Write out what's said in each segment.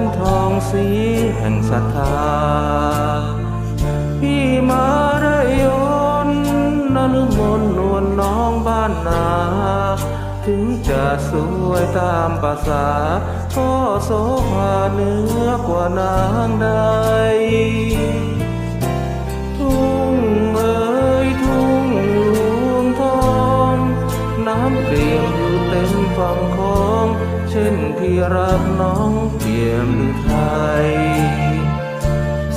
นทองสีแห่งศรัทธา พี่มาได้ยนนลุมนนวลน้องบ้านนา ถึงจะสวยตามภาษา ก็โสภาเนื้อกว่านางใด เต็มฝั่งของเช่นพี่รักน้องเปี่ยมหรือไทย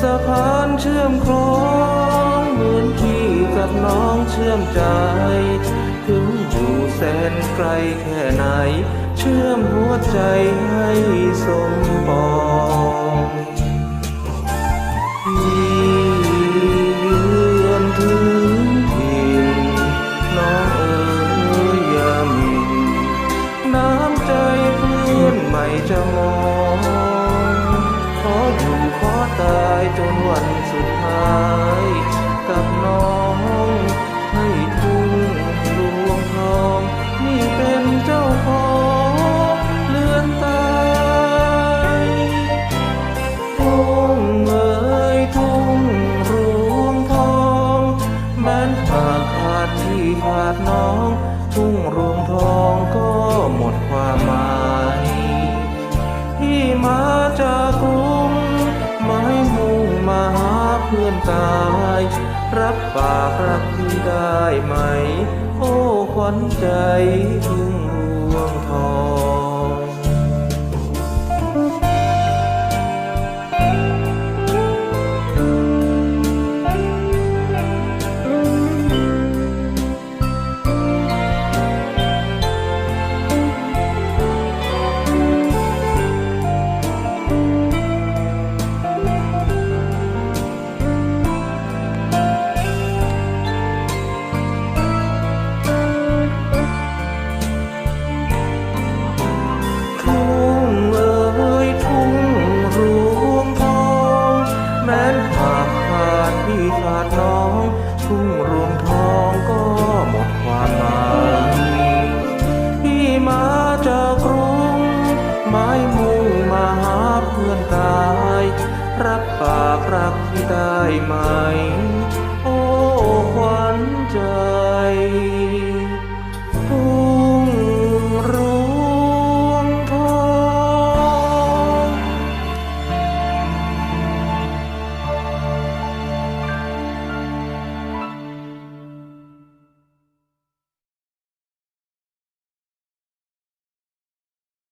สะพานเชื่อมคลองเหมือนพี่กับน้องเชื่อมใจ ถึงอยู่แสนไกลแค่ไหน เชื่อมหัวใจให้สม จะมองขออยู่ขอตายจนวันสุดท้ายกับน้องให้ทุ่งดวงทองนี่เป็นเจ้าของเลือนตายทุ่งเอ๋ยทุ่งรวงทองแม้นผ่าขาดที่ขาดน้องทุ่งรวงทองก็หมดความหมาย พื่อนตาย รับปากรักพี่ได้ไหม โอ้ขวัญใจทุ่งรวงทอง ทุ่งรวงทองก็หมดความหมายพี่มาจากกรุงไม้มุ่งมาหาเพื่อนตาย รับปากรักพี่ได้ไหม